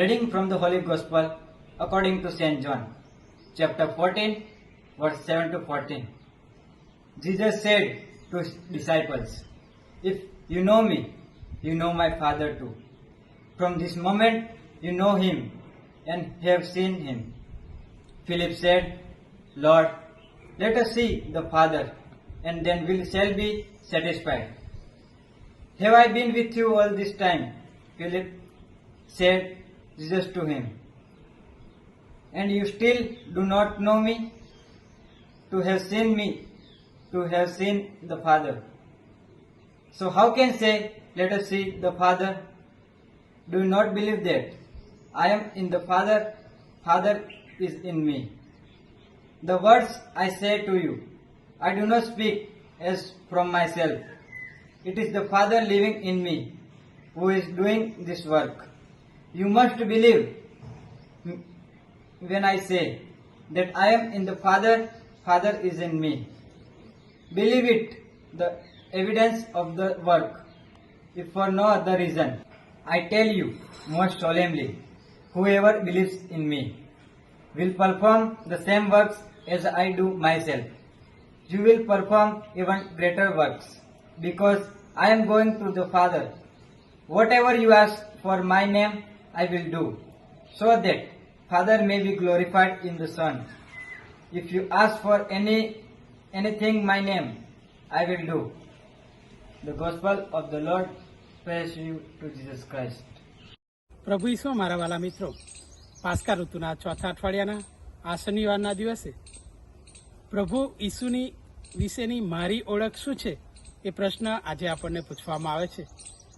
Reading from the Holy Gospel according to St. John, chapter 14, verse 7 to 14. Jesus said to his disciples, If you know me, you know my Father too. From this moment you know him and have seen him. Philip said, Lord, let us see the Father, and then we shall be satisfied. Have I been with you all this time? Philip said Jesus to him. And you still do not know me? To have seen me, to have seen the Father. So how can say, let us see the Father? Do not believe that? I am in the Father, Father is in me. The words I say to you, I do not speak as from myself. It is the Father living in me who is doing this work. You must believe when I say that I am in the Father, Father is in me. Believe it, the evidence of the work, if for no other reason. I tell you most solemnly, whoever believes in me will perform the same works as I do myself. You will perform even greater works, because I am going to the Father. Whatever you ask for my name, I will do, so that Father may be glorified in the Son. If you ask for any anything my name, I will do. The Gospel of the Lord. Praise you to Jesus Christ. પ્રભુ ઈસુ મારા વાલા મિત્રો પાસ્કા ઋતુના ચોથા અઠવાડિયાના આ શનિવારના દિવસે પ્રભુ ઈસુની વિશેની મારી ઓળખ શું છે એ પ્રશ્ન આજે આપણને પૂછવામાં આવે છે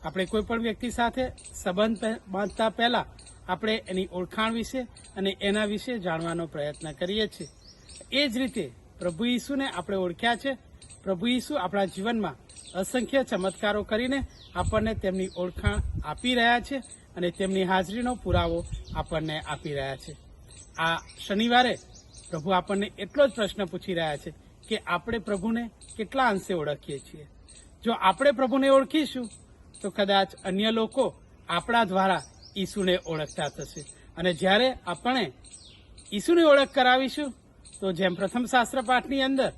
આપણે કોઈ પણ વ્યક્તિ સાથે સંબંધ બાંધતા પહેલા આપણે એની ઓળખાણ વિશે અને એના વિશે જાણવાનો પ્રયત્ન કરીએ છીએ. એ જ રીતે પ્રભુ ઈસુને આપણે ઓળખ્યા છે. પ્રભુ ઈસુ આપણા જીવનમાં અસંખ્ય ચમત્કારો કરીને આપણને તેમની ઓળખાણ આપી રહ્યા છે અને તેમની હાજરીનો પુરાવો આપણને આપી રહ્યા છે. આ શનિવારે પ્રભુ આપણને એટલો જ પ્રશ્ન પૂછી રહ્યા છે કે આપણે પ્રભુને કેટલા અંશે ઓળખીએ છીએ? જો આપણે પ્રભુને ઓળખીશું તો કદાચ અન્ય લોકો આપણા દ્વારા ઈસુને ઓળખતા થશે. અને જ્યારે આપણે ઈસુની ઓળખ કરાવીશું, તો જેમ પ્રથમ શાસ્ત્ર પાઠની અંદર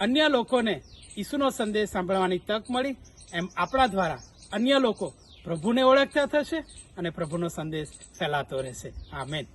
અન્ય લોકોને ઈસુનો સંદેશ સાંભળવાની તક મળી, એમ આપણા દ્વારા અન્ય લોકો પ્રભુને ઓળખતા થશે અને પ્રભુનો સંદેશ ફેલાતો રહેશે. આમેન.